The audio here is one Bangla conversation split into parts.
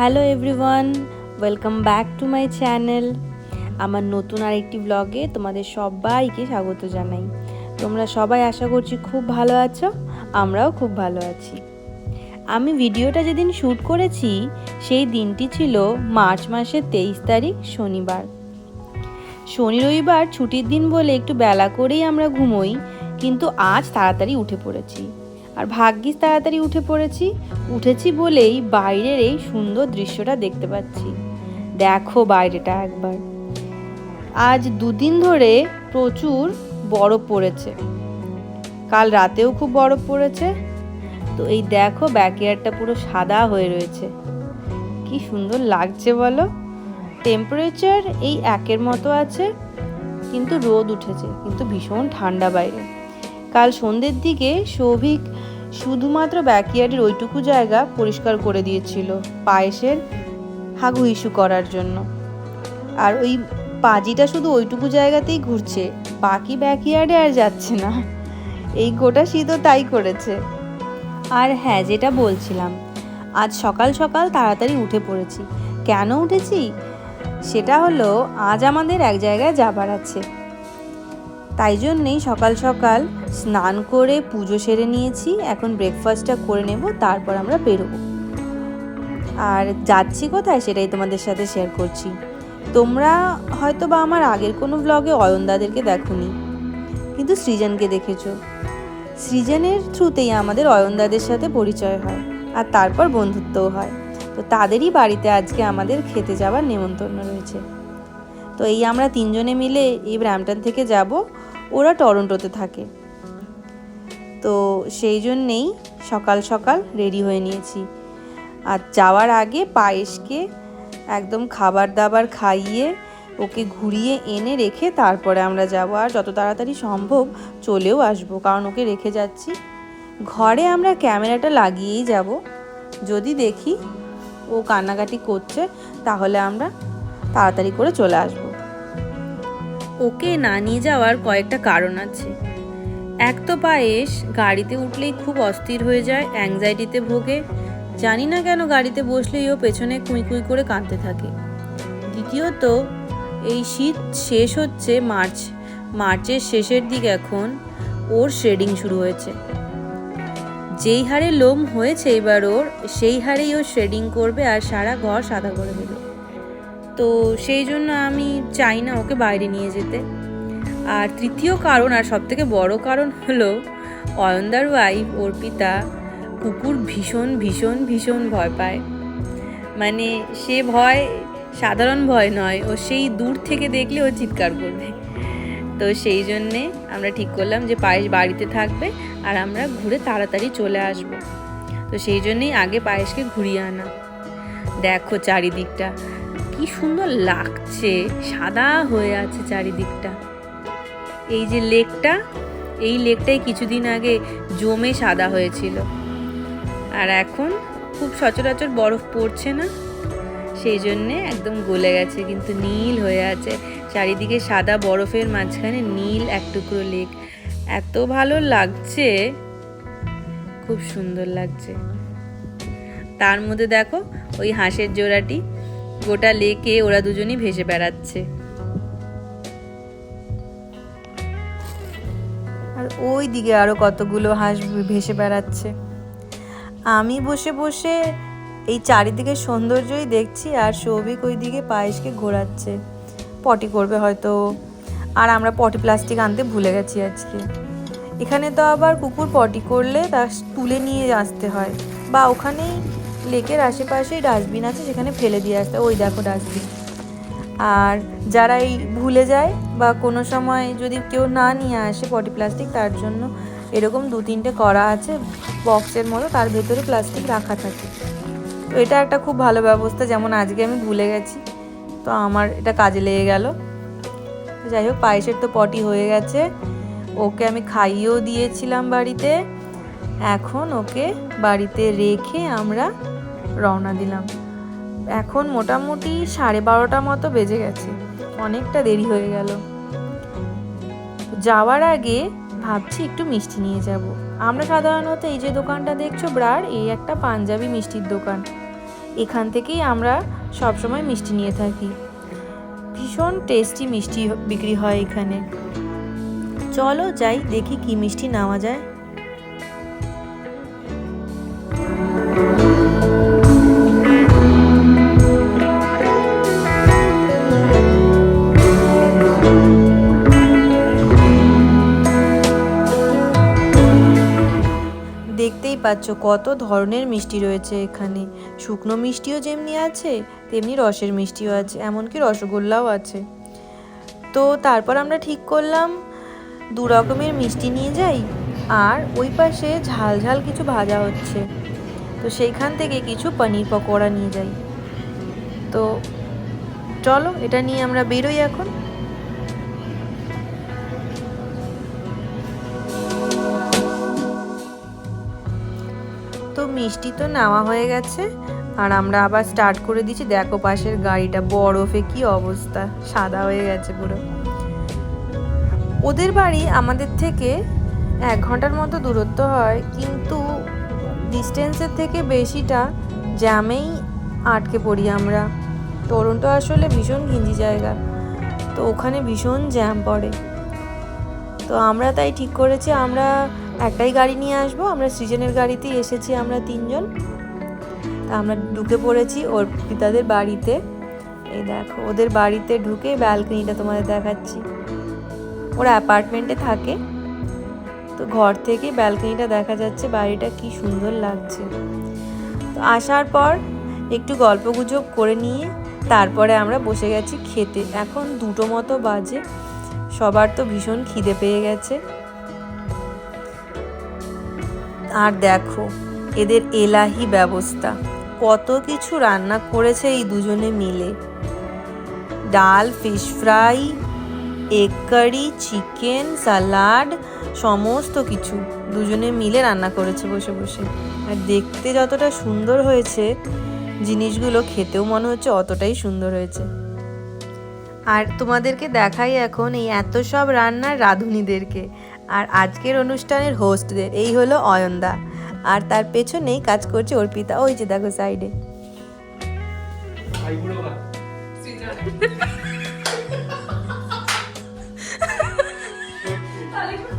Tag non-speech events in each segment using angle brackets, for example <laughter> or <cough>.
Hello everyone welcome back to my channel আমার নতুন আরেকটি ব্লগে তোমাদের সবাইকে স্বাগত জানাই। তোমরা সবাই আশা করছি খুব ভালো আছো, আমরাও খুব ভালো আছি। আমি ভিডিওটা যেদিন শ্যুট করেছি, সেই দিনটি ছিল মার্চ মাসের তেইশ তারিখ, শনিবার। শনি রবিবার ছুটির দিন বলে একটু বেলা করেই আমরা ঘুমোই, কিন্তু আজ তাড়াতাড়ি উঠে পড়েছি। আর ভাগ্যিস তাড়াতাড়ি উঠে পড়েছি। উঠেছি বলেই বাইরের এই সুন্দর দৃশ্যটা দেখতে পাচ্ছি। দেখো বাইরেটা একবার। আজ দুদিন ধরে প্রচুর বরফ পড়েছে। কাল রাতেও খুব বরফ পড়েছে। তো এই দেখো ব্যাকয়ার্ডটা পুরো সাদা হয়ে রয়েছে। কি সুন্দর লাগছে বলো? টেম্পারেচার এই একের মতো আছে, কিন্তু রোদ উঠেছে, কিন্তু ভীষণ ঠান্ডা বাইরে। কাল সন্ধ্যের দিকে সৌভিক শুধুমাত্র ব্যাকইয়ার্ডের ওইটুকু জায়গা পরিষ্কার করে দিয়েছিল পায়েসের হাগু ইস্যু করার জন্য। আর ওই পাজিটা শুধু ওইটুকু জায়গাতেই ঘুরছে, বাকি ব্যাকইয়ার্ডে আর যাচ্ছে না। এই গোটা শীতও তাই করেছে। আর হ্যাঁ যেটা বলছিলাম, আজ সকাল সকাল তাড়াতাড়ি উঠে পড়েছি। কেন উঠেছি? সেটা হলো, আজ আমাদের এক জায়গায় যাবার আছে। তাই জন্যেই সকাল সকাল স্নান করে পুজো সেরে নিয়েছি। এখন ব্রেকফাস্টটা করে নেব, তারপর আমরা বেরোবো। আর যাচ্ছি কোথায় সেটাই তোমাদের সাথে শেয়ার করছি। তোমরা হয়তো বা আমার আগের কোনো ব্লগে অয়নদাদেরকে দেখোনি, কিন্তু সৃজনকে দেখেছ। সৃজনের থ্রুতেই আমাদের অয়নদাদের সাথে পরিচয় হয়, আর তারপর বন্ধুত্বও হয়। তো তাদেরই বাড়িতে আজকে আমাদের খেতে যাওয়ার নেমন্তন্ন রয়েছে। তো এই আমরা তিনজনে মিলে এই ব্র্যামটন থেকে যাব। ওরা টরন্টোতে থাকে। তো সেই জন্যেই সকাল সকাল রেডি হয়ে নিয়েছি। আর যাওয়ার আগে পায়েসকে একদম খাবার দাবার খাইয়ে ওকে ঘুরিয়ে এনে রেখে তারপরে আমরা যাব। আর যত তাড়াতাড়ি সম্ভব চলেও আসব, কারণ ওকে রেখে যাচ্ছি। ঘরে আমরা ক্যামেরাটা লাগিয়েই যাব। যদি দেখি ও কান্নাকাটি করছে, তাহলে আমরা তাড়াতাড়ি করে চলে আসব। ওকে না নিয়ে যাওয়ার কয়েকটা কারণ আছে। এক তো পায়েস গাড়িতে উঠলেই খুব অস্থির হয়ে যায় অ্যাংজাইটিতে ভোগে। জানি না কেন গাড়িতে বসলেই ও পেছনে কুঁই কুঁই করে কাঁদতে থাকে। দ্বিতীয়ত, এই শীত শেষ হচ্ছে মার্চ, মার্চের শেষের দিক এখন ওর শেডিং শুরু হয়েছে। যেই হারে লোম হয়েছে এবার ওর, সেই হারেই ও শেডিং করবে আর সারা ঘর সাদা করে দেবে। তো সেই জন্য আমি চাই না ওকে বাইরে নিয়ে যেতে। আর তৃতীয় কারণ আর সবথেকে বড় কারণ হলো, অয়নদার ওয়াইফ অর্পিতা কুকুর ভীষণ ভীষণ ভীষণ ভয় পায়। মানে সে ভয় সাধারণ ভয় নয়, ও সেই দূর থেকে দেখলে ও চিৎকার করবে। তো সেই জন্যে আমরা ঠিক করলাম যে পায়েস বাড়িতে থাকবে আর আমরা ঘুরে তাড়াতাড়ি চলে আসব। তো সেই জন্যেই আগে পায়েসকে ঘুরিয়ে আনা। দেখো চারিদিকটা। কি সুন্দর লাগছে, সাদা হয়ে আছে চারিদিকটা। এই যে লেকটা, এই লেকটাই কিছুদিন আগে জমে সাদা হয়েছিল। আর এখন খুব সচরাচর বরফ পড়ছে না, সেই জন্যে একদম গলে গেছে, কিন্তু নীল হয়ে আছে। চারিদিকে সাদা বরফের মাঝখানে নীল এক টুকরো লেক। এত ভালো লাগছে, খুব সুন্দর লাগছে। তার মধ্যে দেখো, ওই হাঁসের জোড়াটি। গোটা লেকে ওরা দুজনই ভেসে বেড়াচ্ছে। আর ওই দিকে আরও কতগুলো হাঁস ভেসে বেড়াচ্ছে। আমি বসে বসে এই চারিদিকে সৌন্দর্যই দেখছি আর সৌভিক ওই দিকে পায়েসকে ঘোরাচ্ছে। পটি করবে হয়তো। আর আমরা পটি প্লাস্টিক আনতে ভুলে গেছি আজকে। এখানে তো আবার কুকুর পটি করলে তা তুলে নিয়ে আসতে হয়। বা ওখানেই লেকের আশেপাশেই ডাস্টবিন আছে, সেখানে ফেলে দিয়ে আসতে ওই দেখো ডাস্টবিন। আর যারা এই ভুলে যায় বা কোনো সময় যদি কেউ না নিয়ে আসে পটি প্লাস্টিক, তার জন্য এরকম দু তিনটে করা আছে বক্সের মতো, তার ভেতরে প্লাস্টিক রাখা থাকে। তো এটা একটা খুব ভালো ব্যবস্থা, যেমন আজকে আমি ভুলে গেছি। তো আমার এটা কাজে লেগে গেল। যাই হোক, পায়েসের তো পটি হয়ে গেছে। ওকে আমি খাইয়েও দিয়েছিলাম বাড়িতে। এখন ওকে বাড়িতে রেখে আমরা রওনা দিলাম। এখন মোটামুটি সাড়ে বারোটা মতো বেজে গেছে। অনেকটা দেরি হয়ে গেল। যাওয়ার আগে ভাবছি একটু মিষ্টি নিয়ে যাব। আমরা সাধারণত এই যে দোকানটা দেখছ ব্রার, এই একটা পাঞ্জাবি মিষ্টির দোকান। এখান থেকেই আমরা সবসময় মিষ্টি নিয়ে থাকি। ভীষণ টেস্টি মিষ্টি বিক্রি হয় এখানে। চলো যাই, দেখি কি মিষ্টি নেওয়া যায়। দেখতেই পাচ্ছ কত ধরনের মিষ্টি রয়েছে এখানে। শুকনো মিষ্টিও যেমনি আছে, তেমনি রসের মিষ্টিও আছে, এমনকি রসগোল্লাও আছে। তো তারপর আমরা ঠিক করলাম, দু রকমের মিষ্টি নিয়ে যাই, আর ওই পাশে ঝাল ঝাল কিছু ভাজা হচ্ছে। তো সেইখান থেকে কিছু পনির পকোড়া নিয়ে যাই। তো চলো, এটা নিয়ে আমরা বেরোই এখন। মিষ্টি তো নেওয়া হয়ে গেছে। আর আমরা আবার স্টার্ট করে দিচ্ছি। দেখো পাশের গাড়িটা, বরফে কি অবস্থা? সাদা হয়ে গেছে পুরো। ওদের বাড়ি আমাদের থেকে এক ঘণ্টার মতো দূরত্ব হয়, কিন্তু ডিস্টেন্সের থেকে বেশিটা জ্যামেই আটকে পড়ি আমরা। টরন্টো আসলে ভীষণ ঘিঞ্জি জায়গা, তো ওখানে ভীষণ জ্যাম পড়ে। তো আমরা তাই ঠিক করেছি, আমরা একটাই গাড়ি নিয়ে আসব। আমরা সৃজনের গাড়িতেই এসেছি আমরা তিনজন। তা আমরা ঢুকে পড়েছি ওর পিতাদের বাড়িতে। এই দেখো, ওদের বাড়িতে ঢুকে ব্যালকনিটা তোমাদের দেখাচ্ছি। ওরা অ্যাপার্টমেন্টে থাকে। তো ঘর থেকে ব্যালকনিটা দেখা যাচ্ছে বাড়িটা কি সুন্দর লাগছে। তো আসার পর একটু গল্পগুজব করে নিয়ে তারপরে আমরা বসে গেছি খেতে। এখন দুটো মতো বাজে। সবার তো ভীষণ খিদে পেয়ে গেছে। আর দেখো, এদের এলাহি ব্যবস্থা। কত কিছু রান্না করেছে এই দুজনে মিলে। Dal fish fry egg curry chicken salad সমস্ত কিছু দুজনে মিলে রান্না করেছে বসে বসে। আর দেখতে যতটা সুন্দর হয়েছে, জিনিসগুলো খেতেও মনে হচ্ছে অতটাই সুন্দর হয়েছে। আর তোমাদেরকে দেখাই এখন এই এত সব রান্নার রাঁধুনিদেরকে। আর আজকের অনুষ্ঠানের হোস্টদের এই হলো অয়নদা। আর তার পেছনেই কাজ করছে অর্পিতা ওই যে দেখো সাইডে তাহলে একটু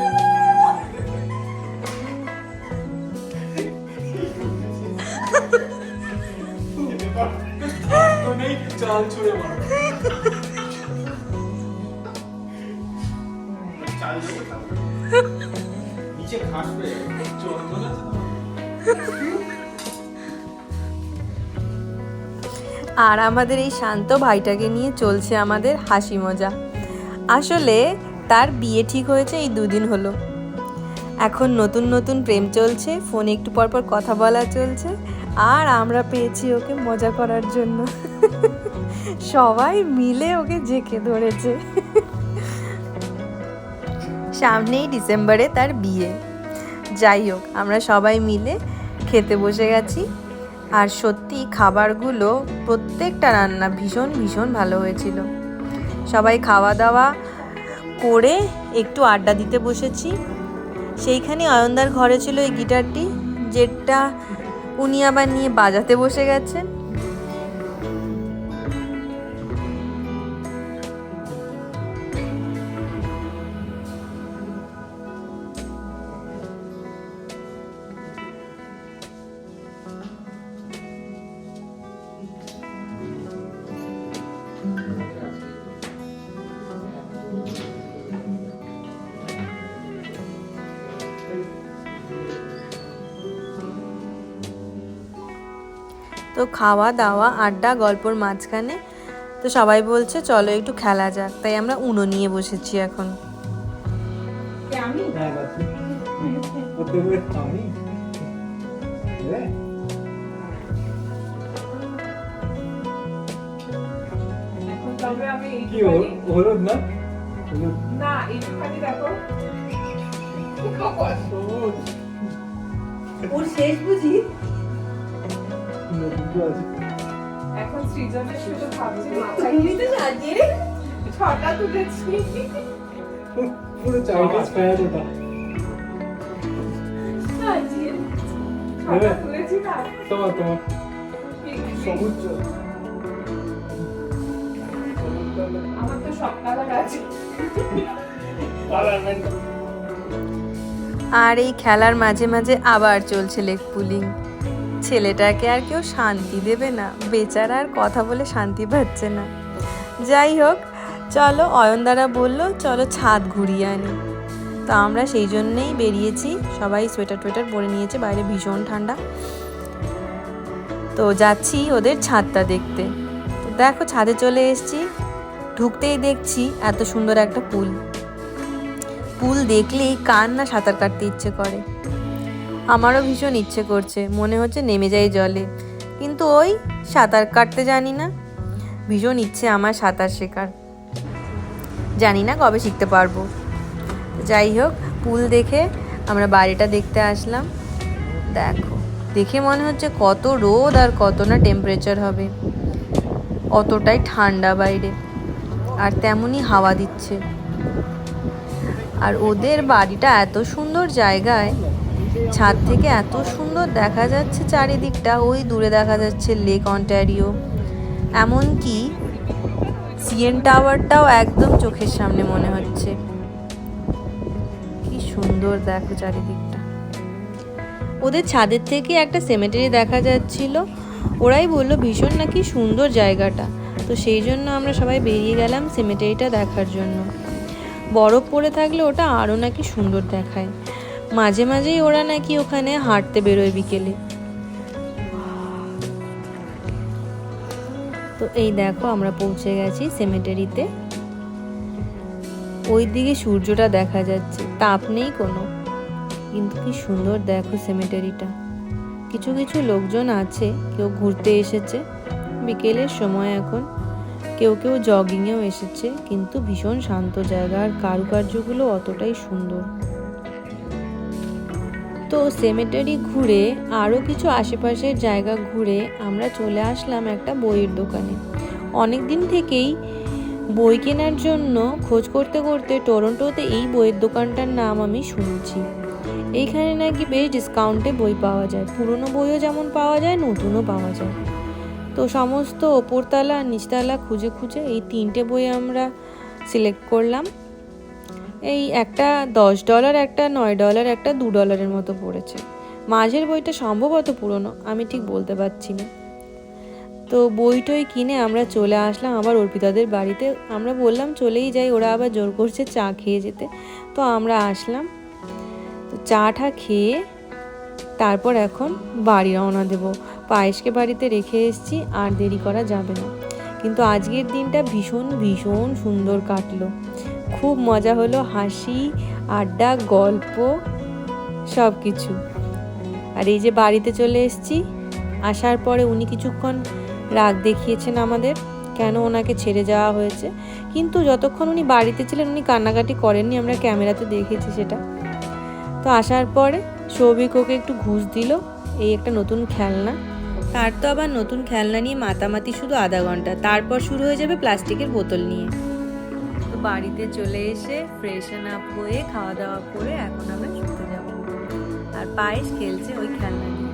<laughs> নেই চাল ছুঁড়ে মারো চাল নিচে খাসবে চন্দন আর আমাদের এই শান্ত ভাইটাকে নিয়ে চলছে আমাদের হাসি মজা। আসলে তার বিয়ে ঠিক হয়েছে এই দুদিন হলো। এখন নতুন নতুন প্রেম চলছে, ফোনে একটু পর পর কথা বলা চলছে, আর আমরা পেয়েছি ওকে মজা করার জন্য। সবাই মিলে ওকে জেকে ধরেছে। সামনেই ডিসেম্বরে তার বিয়ে। যাই হোক, আমরা সবাই মিলে খেতে বসে গেছি। আর সত্যি খাবারগুলো, প্রত্যেকটা রান্না ভীষণ ভীষণ ভালো হয়েছিল। সবাই খাওয়া দাওয়া করে একটু আড্ডা দিতে বসেছি। সেইখানে অয়নদার ঘরে ছিল এই গিটারটি যেটা উনি আবার নিয়ে বাজাতে বসে গেছেন। তো খাওয়া দাওয়া আড্ডা গল্পর মাঝখানে। তো সবাই বলছে চলো একটু খেলা যাক। তাই আমরা উনো নিয়ে বসেছি এখন। কে আমি? হ্যাঁ বাচ্চা ওতে করে আমি এখন তবে আমি কি হল এইটুখানি- হলুদ না? হলুদ। না, এইটুখানি দেখো। সবুজ। ওর শেষ বুঝি? এখন সৃজনের শুধু ভাবছি <laughs> মাথায় নিতে সাজিয়ে ছটা তুলেছি। পুরো চাইনিজ প্যাচ ওটা সাজিয়ে ছটা তুলেছি না তোমার তোমার। সবুজ আমার তো সব কালার আছে। আর এই খেলার মাঝে মাঝে আবার চলছে লেগ পুলিং ছেলেটাকে আর কেউ শান্তি দেবে না। বেচারা আর কথা বলে শান্তি পাচ্ছে না। যাই হোক, চলো অয়নদারা বলল, চলো ছাদ ঘুরিয়ে আনি। তো আমরা সেই জন্যেই বেরিয়েছি। সবাই সোয়েটার টোয়েটার পরে নিয়েছে, বাইরে ভীষণ ঠান্ডা। তো যাচ্ছি ওদের ছাদটা দেখতে। তো দেখো, ছাদে চলে এসেছি। ঢুকতেই দেখছি এত সুন্দর একটা পুল। পুল দেখলেই কার না সাঁতার কাটতে ইচ্ছে করে। আমারও ভীষণ ইচ্ছে করছে, মনে হচ্ছে নেমে যাই জলে। কিন্তু ওই সাঁতার কাটতে জানি না। ভীষণ ইচ্ছে আমার সাঁতার শেখার। জানি না কবে শিখতে পারব। যাই হোক, পুল দেখে আমরা বাড়িটা দেখতে আসলাম। দেখো, দেখে মনে হচ্ছে কত রোদ আর কত না টেম্পারেচার হবে। অতটাই ঠান্ডা বাইরে, আর তেমনই হাওয়া দিচ্ছে। আর ওদের বাড়িটা এত সুন্দর জায়গায় ছাদ থেকে এত সুন্দর দেখা যাচ্ছে চারিদিকটা। ওই দূরে দেখা যাচ্ছে লেক অন্টারিও এমনকি সিএন টাওয়ারটাও একদম চোখের সামনে মনে হচ্ছে। কি সুন্দর দেখো চারিদিকটা। ওদের ছাদের থেকে একটা সেমেটারি দেখা যাচ্ছিল। ওরাই বলল, ভীষণ নাকি সুন্দর জায়গাটা। তো সেই জন্য আমরা সবাই বেরিয়ে গেলাম সেমেটারিটা দেখার জন্য। বরফ পড়ে থাকলে ওটা আরও নাকি সুন্দর দেখায়। মাঝে মাঝেই ওরা নাকি ওখানে হাঁটতে বেরোয় বিকেলে। তো এই দেখো আমরা পৌঁছে গেছি সেমেটারিতে ওই দিকে সূর্যটা দেখা যাচ্ছে, তাপ নেই কোনো। কিন্তু কি সুন্দর দেখো সেমেটারিটা কিছু কিছু লোকজন আছে, কেউ ঘুরতে এসেছে, বিকেলের সময় এখন। কেউ কেউ জগিংয়েও এসেছে, কিন্তু ভীষণ শান্ত জায়গা আর কারুকার্যগুলো অতটাই সুন্দর। তো সেমেটারি ঘুরে আরও কিছু আশেপাশের জায়গা ঘুরে আমরা চলে আসলাম একটা বইয়ের দোকানে। অনেক দিন থেকেই বই কেনার জন্য খোঁজ করতে করতে টরন্টোতে এই বইয়ের দোকানটার নাম আমি শুনেছি। এইখানে নাকি বেশ ডিসকাউন্টে বই পাওয়া যায়। পুরনো বইও যেমন পাওয়া যায়, নতুনও পাওয়া যায়। তো সমস্ত ওপরতলা, নিচতলা খুঁজে খুঁজে এই তিনটে বই আমরা সিলেক্ট করলাম। এই একটা দশ ডলার, একটা নয় ডলার, একটা দু ডলারের মতো পড়েছে। মাঝের বইটা সম্ভবত পুরনো, আমি ঠিক বলতে পারছি না। তো বই টই কিনে আমরা চলে আসলাম আবার অর্পিতাদের বাড়িতে। আমরা বললাম চলেই যাই, ওরা আবার জোর করছে চা খেয়ে যেতে। তো আমরা আসলাম। তো চাটা খেয়ে তারপর এখন বাড়ি রওনা দেবো। পায়েসকে বাড়িতে রেখে এসেছি, আর দেরি করা যাবে না। কিন্তু আজকের দিনটা ভীষণ ভীষণ সুন্দর কাটলো। খুব মজা হলো, হাসি, আড্ডা, গল্প সব কিছু আর এই যে বাড়িতে চলে এসেছি, আসার পরে উনি কিছুক্ষণ রাগ দেখিয়েছেন আমাদের, কেন ওনাকে ছেড়ে যাওয়া হয়েছে। কিন্তু যতক্ষণ উনি বাড়িতে ছিলেন, উনি কান্নাকাটি করেননি, আমরা ক্যামেরাতে দেখেছি সেটা। তো আসার পরে সৌভিক ওকে একটু ঘুষ দিল, এই একটা নতুন খেলনা। তার তো আবার নতুন খেলনা নিয়ে মাতামাতি শুধু আধা ঘণ্টা। তারপর শুরু হয়ে যাবে প্লাস্টিকের বোতল নিয়ে। বাড়িতে চলে এসে ফ্রেশন আপ হয়ে খাওয়া দাওয়া করে এখন আমরা শুতে যাব। আর পায়েস খেলছে ওই খেলনা নিয়ে।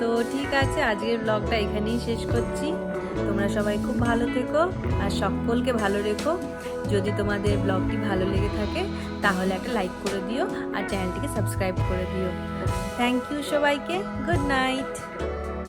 তো ঠিক আছে, আজকের ব্লগটা এখানেই শেষ করছি। তোমরা সবাই খুব ভালো থেকো আর সকলকে ভালো রেখো। যদি তোমাদের ব্লগটি ভালো লেগে থাকে, তাহলে একটা লাইক করে দিও আর চ্যানেলটিকে সাবস্ক্রাইব করে দিও। থ্যাংক ইউ সবাইকে গুড নাইট